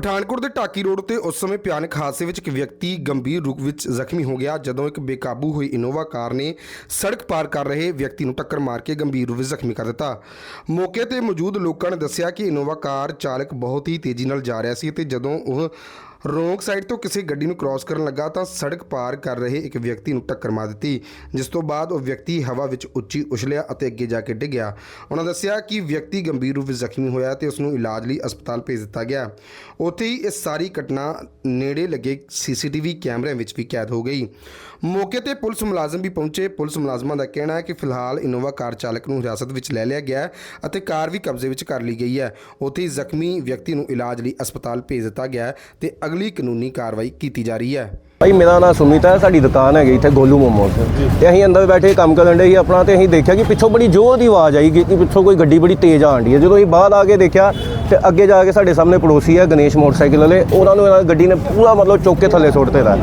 ਪਠਾਨਕੋਟ ਦੇ ਢਾਕੀ ਰੋਡ ਤੇ ਉਸ ਸਮੇਂ ਭਿਆਨਕ ਹਾਦਸੇ ਵਿੱਚ ਇੱਕ ਵਿਅਕਤੀ ਗੰਭੀਰ ਰੂਪ ਵਿੱਚ ਜ਼ਖਮੀ ਹੋ ਗਿਆ, ਜਦੋਂ ਇੱਕ ਬੇਕਾਬੂ ਹੋਈ ਇਨੋਵਾ ਕਾਰ ਨੇ ਸੜਕ ਪਾਰ ਕਰ ਰਹੇ ਵਿਅਕਤੀ ਨੂੰ ਟੱਕਰ ਮਾਰ ਕੇ ਗੰਭੀਰ ਰੂਪ ਵਿੱਚ ਜ਼ਖਮੀ ਕਰ ਦਿੱਤਾ। ਮੌਕੇ ਤੇ ਮੌਜੂਦ ਲੋਕਾਂ ਨੇ ਦੱਸਿਆ ਕਿ ਇਨੋਵਾ ਕਾਰ ਚਾਲਕ ਬਹੁਤ ਹੀ ਤੇਜ਼ੀ ਨਾਲ ਜਾ ਰਿਹਾ ਸੀ ਤੇ ਜਦੋਂ ਉਹ ਰੋਂਗ ਸਾਈਡ ਤੋਂ ਕਿਸੇ ਗੱਡੀ ਨੂੰ ਕ੍ਰਾਸ ਕਰਨ ਲੱਗਾ ਤਾਂ ਸੜਕ ਪਾਰ ਕਰ ਰਹੇ ਇੱਕ ਵਿਅਕਤੀ ਨੂੰ ਟੱਕਰ ਮਾਰ ਦਿੱਤੀ, ਜਿਸ ਤੋਂ ਬਾਅਦ ਉਹ ਵਿਅਕਤੀ ਹਵਾ ਵਿੱਚ ਉੱਚੀ ਉਛਲਿਆ ਅਤੇ ਅੱਗੇ ਜਾ ਕੇ ਡਿੱਗਿਆ। ਉਹਨਾਂ ਦੱਸਿਆ ਕਿ ਵਿਅਕਤੀ ਗੰਭੀਰ ਰੂਪ ਵਿੱਚ ਜ਼ਖਮੀ ਹੋਇਆ ਤੇ ਉਸ ਨੂੰ ਇਲਾਜ ਲਈ ਹਸਪਤਾਲ ਭੇਜ ਦਿੱਤਾ ਗਿਆ। ਉੱਥੇ ਹੀ ਇਹ ਸਾਰੀ ਘਟਨਾ ਨੇੜੇ ਲੱਗੇ ਸੀਸੀਟੀਵੀ ਕੈਮਰਿਆਂ ਵਿੱਚ ਵੀ ਕੈਦ ਹੋ ਗਈ। ਮੌਕੇ ਤੇ ਪੁਲਿਸ ਮੁਲਾਜ਼ਮ ਵੀ ਪਹੁੰਚੇ। ਪੁਲਿਸ ਮੁਲਾਜ਼ਮਾਂ ਦਾ ਕਹਿਣਾ ਹੈ ਕਿ ਫਿਲਹਾਲ ਇਨੋਵਾ ਕਾਰ ਚਾਲਕ ਨੂੰ ਹਿਰਾਸਤ ਵਿੱਚ ਲੈ ਲਿਆ ਗਿਆ ਅਤੇ ਕਾਰ ਵੀ ਕਬਜ਼ੇ ਵਿੱਚ ਕਰ ਲਈ ਗਈ ਹੈ। ਉੱਥੇ ਹੀ ਜ਼ਖਮੀ ਵਿਅਕਤੀ ਨੂੰ ਇਲਾਜ ਲਈ ਹਸਪਤਾਲ ਭੇਜ ਦਿੱਤਾ ਗਿਆ ਹੈ ਤੇ ਅਗਲੀ ਕਾਨੂੰਨੀ ਕਾਰਵਾਈ ਕੀਤੀ ਜਾ ਰਹੀ ਹੈ। ਭਾਈ ਮੇਰਾ ਨਾਮ ਸੁਮਿਤ ਹੈ ਸਾਡੀ ਦੁਕਾਨ ਹੈਗੀ ਇੱਥੇ ਗੋਲੂ ਮੋਮੋਸ। ਤੇ ਅਸੀਂ ਅੰਦਰ ਬੈਠੇ ਕੰਮ ਕਰਨ ਦੇ ਸੀ ਆਪਣਾ ਤੇ ਅਸੀਂ ਦੇਖਿਆ ਕਿ ਪਿੱਛੋਂ ਬੜੀ ਜ਼ੋਰ ਦੀ ਆਵਾਜ਼ ਆਈ ਕਿ ਪਿੱਛੋਂ ਕੋਈ ਗੱਡੀ ਬੜੀ ਤੇਜ਼ ਆਣ ਰਹੀ ਹੈ। ਜਦੋਂ ਅਸੀਂ ਬਾਹਰ ਆ ਕੇ ਦੇਖਿਆ ਤੇ ਅੱਗੇ ਜਾ ਕੇ ਸਾਡੇ ਸਾਹਮਣੇ ਪੜੋਸੀ ਆ ਗਣੇਸ਼ ਮੋਟਰਸਾਈਕਲ ਵਾਲੇ, ਉਹਨਾਂ ਨੂੰ ਇਹਨਾਂ ਗੱਡੀ ਨੇ ਪੂਰਾ ਮਤਲਬ ਚੁੱਕ ਕੇ ਥੱਲੇ ਸੁੱਟ ਦਿੱਤਾ।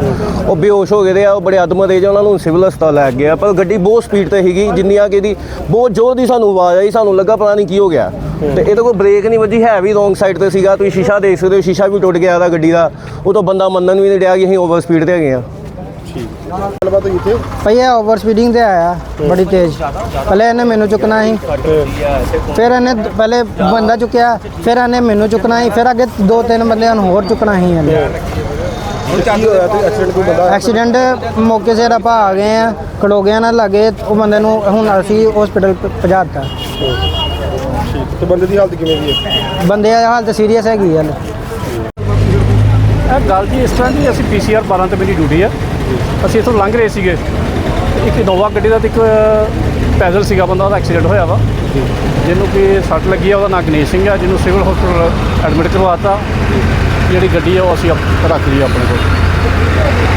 ਉਹ ਬੇਹੋਸ਼ ਹੋ ਗਏ ਦੇ ਆ, ਉਹ ਬੜੇ ਅਦਮ ਦੇ ਜਾਂ ਉਹਨਾਂ ਨੂੰ ਸਿਵਲ ਹਸਪਤਾਲ ਲੈ ਕੇ ਗਿਆ ਪਰ ਗੱਡੀ ਬਹੁਤ ਸਪੀਡ ਤੇ ਸੀਗੀ ਜਿੰਨੀ ਆ ਕੇ ਦੀ ਬਹੁਤ ਜ਼ੋਰ ਦੀ ਸਾਨੂੰ ਆਵਾਜ਼ ਆਈ, ਸਾਨੂੰ ਲੱਗਾ ਪਤਾ ਨਹੀਂ ਕੀ ਹੋ ਗਿਆ। ਤੇ ਇਹਦੇ ਕੋਲ ਬ੍ਰੇਕ ਨਹੀਂ ਵੱਜੀ, ਹੈ ਵੀ ਰੋਂਗ ਸਾਈਡ ਤੇ ਸੀਗਾ, ਤੁਸੀਂ ਸ਼ੀਸ਼ਾ ਦੇਖ ਸਕਦੇ ਹੋ, ਸ਼ੀਸ਼ਾ ਵੀ ਟੁੱਟ ਗਿਆ ਇਹਦਾ ਗੱਡੀ ਦਾ। ਉਹ ਤੋਂ ਬੰਦਾ ਮੰਨਣ ਵੀ ਨਹੀਂ ਡਿਆ ਕਿ ਅਸੀਂ ਓਵਰ ਸਪੀਡ ਤੇ ਹੈਗੇ ਆ। ਭਈਆ ਓਵਰ ਸਪੀਡਿੰਗ ਤੇ ਆਇਆ ਬੜੀ ਤੇਜ਼। ਪਹਿਲੇ ਇਹਨੇ ਮੈਨੂੰ ਚੁੱਕਣਾ ਸੀ। ਫਿਰ ਇਹਨੇ ਦ- ਪਹਿਲੇ ਬੰਦਾ ਚੁੱਕਿਆ ਫਿਰ ਇਹਨੇ ਮੈਨੂੰ ਚੁੱਕਣਾ ਸੀ। ਫਿਰ ਅੱਗੇ ਦੋ ਤਿੰਨ ਬੰਦਿਆਂ ਨੂੰ ਹੋਰ ਚੁੱਕਣਾ ਸੀ ਇਹਨੇ। ਐਕਸੀਡੈਂਟ ਮੌਕੇ ਸਿਰ ਆਪਾਂ ਆ ਗਏ ਆ ਖੜੋ ਗਏ ਨਾ ਲੱਗੇ ਉਹ ਬੰਦੇ ਨੂੰ ਹੁਣ ਅਸੀਂ ਹਸਪੀਟਲ ਪਹੁੰਚਾ ਦਿੱਤਾ। ਤੇ ਬੰਦੇ ਦੀ ਹਾਲਤ ਕਿਵੇਂ ਦੀ ਹੈ? ਬੰਦੇ ਦੀ ਹਾਲਤ ਸੀਰੀਅਸ ਹੈਗੀ ਹੈ ਇਹ ਗੱਲ ਜੀ ਇਸ ਤਰ੍ਹਾਂ ਦੀ ਅਸੀਂ ਪੀਸੀਆਰ 12 ਤੇ ਮੇਰੀ ਡਿਊਟੀ ਆ। ਅਸੀਂ ਇੱਥੋਂ ਲੰਘ ਰਹੇ ਸੀਗੇ। ਇੱਕ ਇਨੋਵਾ ਗੱਡੀ ਦਾ ਤੇ ਇੱਕ ਪੈਦਲ ਸੀਗਾ ਬੰਦਾ ਉਹਦਾ ਐਕਸੀਡੈਂਟ ਹੋਇਆ ਵਾ। ਜਿਹਨੂੰ ਕਿ ਸੱਟ ਲੱਗੀ ਆ ਉਹਦਾ ਨਾਂ ਗਣੇਸ਼ ਸਿੰਘ ਆ ਜਿਹਨੂੰ ਸਿਵਲ ਹਸਪੀਟਲ ਐਡਮਿਟ ਕਰਵਾਤਾ। ਜਿਹੜੀ ਗੱਡੀ ਆ ਉਹ ਅਸੀਂ ਰੱਖ ਲਈ ਆਪਣੇ ਕੋਲ।